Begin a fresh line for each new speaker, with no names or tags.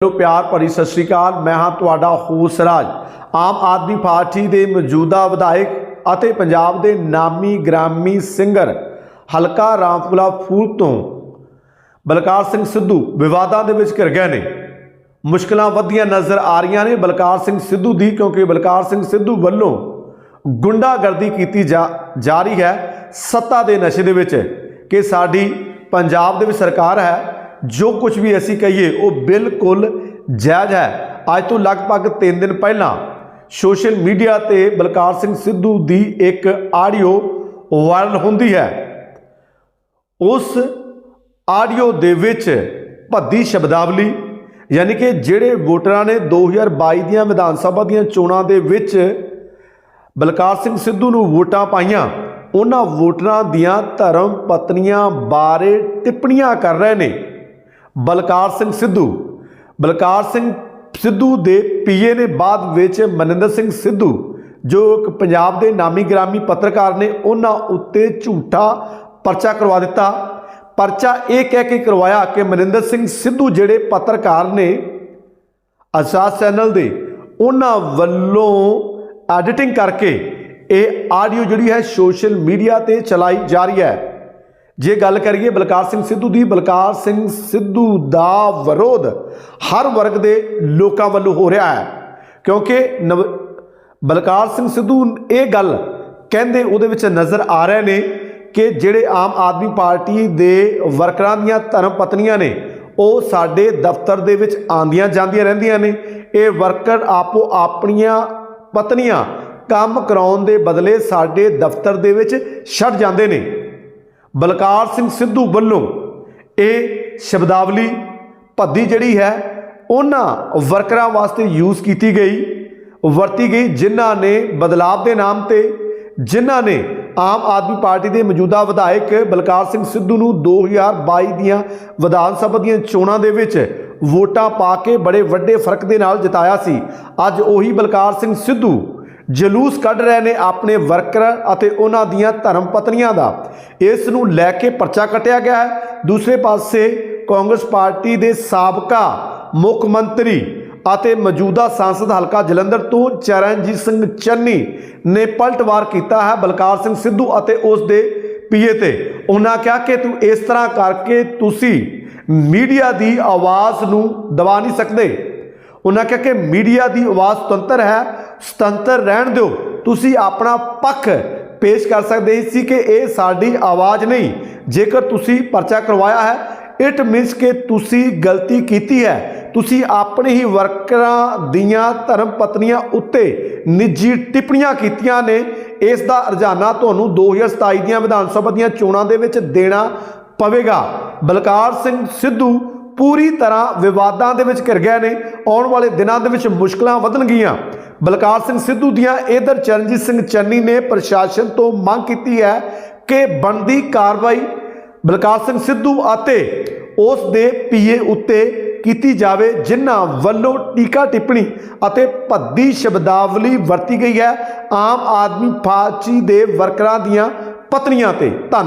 ਲੋ ਪਿਆਰ ਭਰੀ ਸਤਿ ਸ਼੍ਰੀ ਅਕਾਲ, ਮੈਂ ਹਾਂ ਤੁਹਾਡਾ ਹੋਸ ਰਾਜ ਆਮ ਆਦਮੀ ਪਾਰਟੀ ਦੇ ਮੌਜੂਦਾ ਵਿਧਾਇਕ ਅਤੇ ਪੰਜਾਬ ਦੇ ਨਾਮੀ ਗ੍ਰਾਮੀ ਸਿੰਗਰ ਹਲਕਾ ਰਾਮਪੁਰਾ ਫੂਲ ਤੋਂ ਬਲਕਾਰ ਸਿੰਘ ਸਿੱਧੂ ਵਿਵਾਦਾਂ ਦੇ ਵਿੱਚ ਘਿਰ ਗਏ ਨੇ। ਮੁਸ਼ਕਲਾਂ ਵਧੀਆਂ ਨਜ਼ਰ ਆ ਰਹੀਆਂ ਨੇ ਬਲਕਾਰ ਸਿੰਘ ਸਿੱਧੂ ਦੀ, ਕਿਉਂਕਿ ਬਲਕਾਰ ਸਿੰਘ ਸਿੱਧੂ ਵੱਲੋਂ ਗੁੰਡਾਗਰਦੀ ਕੀਤੀ ਜਾ ਜਾ ਰਹੀ ਹੈ ਸੱਤਾ ਦੇ ਨਸ਼ੇ ਦੇ ਵਿੱਚ ਕਿ ਸਾਡੀ ਪੰਜਾਬ ਦੇ ਵਿੱਚ ਸਰਕਾਰ ਹੈ ਜੋ ਕੁਝ ਵੀ ਅਸੀਂ ਕਹੀਏ, ਉਹ ਬਿਲਕੁਲ ਜਾਇਜ਼ ਹੈ। ਅੱਜ ਤੋਂ ਲਗਭਗ 3 ਦਿਨ ਪਹਿਲਾਂ ਸੋਸ਼ਲ ਮੀਡੀਆ ਤੇ ਬਲਕਾਰ ਸਿੰਘ ਸਿੱਧੂ ਦੀ ਇੱਕ ਆਡੀਓ ਵਾਇਰਲ ਹੁੰਦੀ ਹੈ। ਉਸ ਆਡੀਓ ਦੇ ਵਿੱਚ ਭੱਦੀ ਸ਼ਬਦਾਵਲੀ, ਯਾਨੀ ਕਿ ਜਿਹੜੇ ਵੋਟਰਾਂ ਨੇ 2022 ਦੀਆਂ ਵਿਧਾਨ ਸਭਾ ਦੀਆਂ ਚੋਣਾਂ ਦੇ ਵਿੱਚ ਬਲਕਾਰ ਸਿੰਘ ਸਿੱਧੂ ਨੂੰ ਵੋਟਾਂ ਪਾਈਆਂ, ਉਹਨਾਂ ਵੋਟਰਾਂ ਦੀਆਂ ਧਰਮ ਪਤਨੀਆਂ ਬਾਰੇ ਟਿੱਪਣੀਆਂ ਕਰ ਰਹੇ ਨੇ। ਬਲਕਾਰ ਸਿੰਘ ਸਿੱਧੂ। ਬਲਕਾਰ ਸਿੰਘ ਸਿੱਧੂ ਦੇ ਪੀਏ ਨੇ ਬਾਅਦ ਵਿੱਚ ਮਨਿੰਦਰ ਸਿੰਘ ਸਿੱਧੂ, ਜੋ ਇੱਕ ਪੰਜਾਬ ਦੇ ਨਾਮੀ ਗ੍ਰਾਮੀ ਪੱਤਰਕਾਰ ਨੇ, ਉਹਨਾਂ ਉੱਤੇ ਝੂਠਾ ਪਰਚਾ ਕਰਵਾ ਦਿੱਤਾ। ਪਰਚਾ ਇਹ ਕਹਿ ਕੇ ਕਰਵਾਇਆ ਕਿ ਮਨਿੰਦਰ ਸਿੰਘ ਸਿੱਧੂ ਜਿਹੜੇ ਪੱਤਰਕਾਰ ਨੇ ਆਜ਼ਾਦ ਚੈਨਲ ਦੇ, ਉਹਨਾਂ ਵੱਲੋਂ ਐਡੀਟਿੰਗ ਕਰਕੇ ਇਹ ਆਡੀਓ ਜਿਹੜੀ ਹੈ ਸੋਸ਼ਲ ਮੀਡੀਆ ਤੇ ਚਲਾਈ ਜਾ ਰਹੀ ਹੈ। ਜੇ ਗੱਲ ਕਰੀਏ ਬਲਕਾਰ ਸਿੰਘ ਸਿੱਧੂ ਦੀ, ਬਲਕਾਰ ਸਿੰਘ ਸਿੱਧੂ ਦਾ ਵਿਰੋਧ ਹਰ ਵਰਗ ਦੇ ਲੋਕਾਂ ਵੱਲੋਂ ਹੋ ਰਿਹਾ ਹੈ। ਕਿਉਂਕਿ ਨਵ- ਬਲਕਾਰ ਸਿੰਘ ਸਿੱਧੂ ਇਹ ਗੱਲ ਕਹਿੰਦੇ ਉਹਦੇ ਵਿੱਚ ਨਜ਼ਰ ਆ ਰਹੇ ਨੇ ਕਿ ਜਿਹੜੇ ਆਮ ਆਦਮੀ ਪਾਰਟੀ ਦੇ ਵਰਕਰਾਂ ਦੀਆਂ ਧਰਮ ਪਤਨੀਆਂ ਨੇ, ਉਹ ਸਾਡੇ ਦਫ਼ਤਰ ਦੇ ਵਿੱਚ ਆਂਦੀਆਂ ਜਾਂਦੀਆਂ ਰਹਿੰਦੀਆਂ ਨੇ। ਇਹ ਵਰਕਰ ਆਪੋ ਆਪਣੀਆਂ ਪਤਨੀਆਂ ਕੰਮ ਕਰਾਉਣ ਦੇ ਬਦਲੇ ਸਾਡੇ ਦਫ਼ਤਰ ਦੇ ਵਿੱਚ ਛੱਡ ਜਾਂਦੇ ਨੇ। ਬਲਕਾਰ ਸਿੰਘ ਸਿੱਧੂ ਵੱਲੋਂ ਇਹ ਸ਼ਬਦਾਵਲੀ ਭੱਦੀ ਜਿਹੜੀ ਹੈ, ਉਹਨਾਂ ਵਰਕਰਾਂ ਵਾਸਤੇ ਯੂਜ਼ ਕੀਤੀ ਗਈ, ਵਰਤੀ ਗਈ, ਜਿਨ੍ਹਾਂ ਨੇ ਬਦਲਾਵ ਦੇ ਨਾਮ ਤੇ, ਜਿਨ੍ਹਾਂ ਨੇ ਆਮ ਆਦਮੀ ਪਾਰਟੀ ਦੇ ਮੌਜੂਦਾ ਵਿਧਾਇਕ ਬਲਕਾਰ ਸਿੰਘ ਸਿੱਧੂ ਨੂੰ 2022 ਦੀਆਂ ਵਿਧਾਨ ਸਭਾ ਦੀਆਂ ਚੋਣਾਂ ਦੇ ਵਿੱਚ ਵੋਟਾਂ ਪਾ ਕੇ ਬੜੇ ਵੱਡੇ ਫ਼ਰਕ ਦੇ ਨਾਲ ਜਿਤਾਇਆ ਸੀ। ਅੱਜ ਉਹੀ ਬਲਕਾਰ ਸਿੰਘ ਸਿੱਧੂ ਜਲੂਸ ਕੱਢ ਰਹੇ ਨੇ ਆਪਣੇ ਵਰਕਰ ਅਤੇ ਉਹਨਾਂ ਦੀਆਂ ਧਰਮ ਪਤਨੀਆਂ ਦਾ। ਇਸ ਨੂੰ ਲੈ ਕੇ ਪਰਚਾ ਕੱਟਿਆ ਗਿਆ ਹੈ। ਦੂਸਰੇ ਪਾਸੇ ਕਾਂਗਰਸ ਪਾਰਟੀ ਦੇ ਸਾਬਕਾ ਮੁੱਖ ਮੰਤਰੀ ਅਤੇ ਮੌਜੂਦਾ ਸੰਸਦ ਹਲਕਾ ਜਲੰਧਰ ਤੋਂ ਚਰਨਜੀਤ ਸਿੰਘ ਚੰਨੀ ਨੇ ਪਲਟਵਾਰ ਕੀਤਾ ਹੈ ਬਲਕਾਰ ਸਿੰਘ ਸਿੱਧੂ ਅਤੇ ਉਸ ਦੇ ਪੀਏ ਤੇ। ਉਹਨਾਂ ਕਿਹਾ ਕਿ ਤੂੰ ਇਸ ਤਰ੍ਹਾਂ ਕਰਕੇ ਤੁਸੀਂ ਮੀਡੀਆ ਦੀ ਆਵਾਜ਼ ਨੂੰ ਦਬਾ ਨਹੀਂ ਸਕਦੇ। ਉਹਨਾਂ ਕਿਹਾ ਕਿ ਮੀਡੀਆ ਦੀ ਆਵਾਜ਼ ਸੁਤੰਤਰ ਹੈ ਸੁਤੰਤਰ ਰਹਿਣ ਦਿਓ। ਤੁਸੀਂ ਆਪਣਾ ਪੱਖ ਪੇਸ਼ ਕਰ ਸਕਦੇ ਸੀ ਕਿ ਇਹ ਸਾਡੀ ਆਵਾਜ਼ ਨਹੀਂ। ਜੇਕਰ ਤੁਸੀਂ ਪਰਚਾ ਕਰਵਾਇਆ ਹੈ ਇਟ ਮੀਨਸ ਕਿ ਤੁਸੀਂ ਗਲਤੀ ਕੀਤੀ ਹੈ। ਤੁਸੀਂ ਆਪਣੇ ਹੀ ਵਰਕਰਾਂ ਦੀਆਂ ਧਰਮ ਪਤਨੀਆਂ ਉੱਤੇ ਨਿੱਜੀ ਟਿੱਪਣੀਆਂ ਕੀਤੀਆਂ ਨੇ। ਇਸ ਦਾ ਰੁਝਾਨਾ ਤੁਹਾਨੂੰ 2027 ਦੀਆਂ ਵਿਧਾਨ ਸਭਾ ਦੀਆਂ ਚੋਣਾਂ ਦੇ ਵਿੱਚ ਦੇਣਾ ਪਵੇਗਾ। ਬਲਕਾਰ ਸਿੰਘ ਸਿੱਧੂ ਪੂਰੀ ਤਰ੍ਹਾਂ ਵਿਵਾਦਾਂ ਦੇ ਵਿੱਚ ਘਿਰ ਗਏ ਨੇ। ਆਉਣ ਵਾਲੇ ਦਿਨਾਂ ਦੇ ਵਿੱਚ ਮੁਸ਼ਕਲਾਂ ਵਧਣਗੀਆਂ। ਬਲਕਾਰ ਸਿੰਘ ਸਿੱਧੂ ਦੀਆਂ ਇਧਰ ਚਰਨਜੀਤ ਸਿੰਘ ਚੰਨੀ ਨੇ ਪ੍ਰਸ਼ਾਸਨ ਤੋਂ ਮੰਗ ਕੀਤੀ ਹੈ ਕਿ ਬਣਦੀ ਕਾਰਵਾਈ ਬਲਕਾਰ ਸਿੰਘ ਸਿੱਧੂ ਅਤੇ ਉਸ ਦੇ ਪੀਏ ਉੱਤੇ ਕੀਤੀ ਜਾਵੇ, ਜਿਨ੍ਹਾਂ ਵੱਲੋਂ ਟੀਕਾ ਟਿੱਪਣੀ ਅਤੇ ਭੱਦੀ ਸ਼ਬਦਾਵਲੀ ਵਰਤੀ ਗਈ ਹੈ। ਆਮ ਆਦਮੀ ਪਾਰਟੀ ਦੇ ਵਰਕਰਾਂ ਦੀਆਂ ਪਤਨੀਆਂ ਤੇ ਧੰਨਵਾਦ।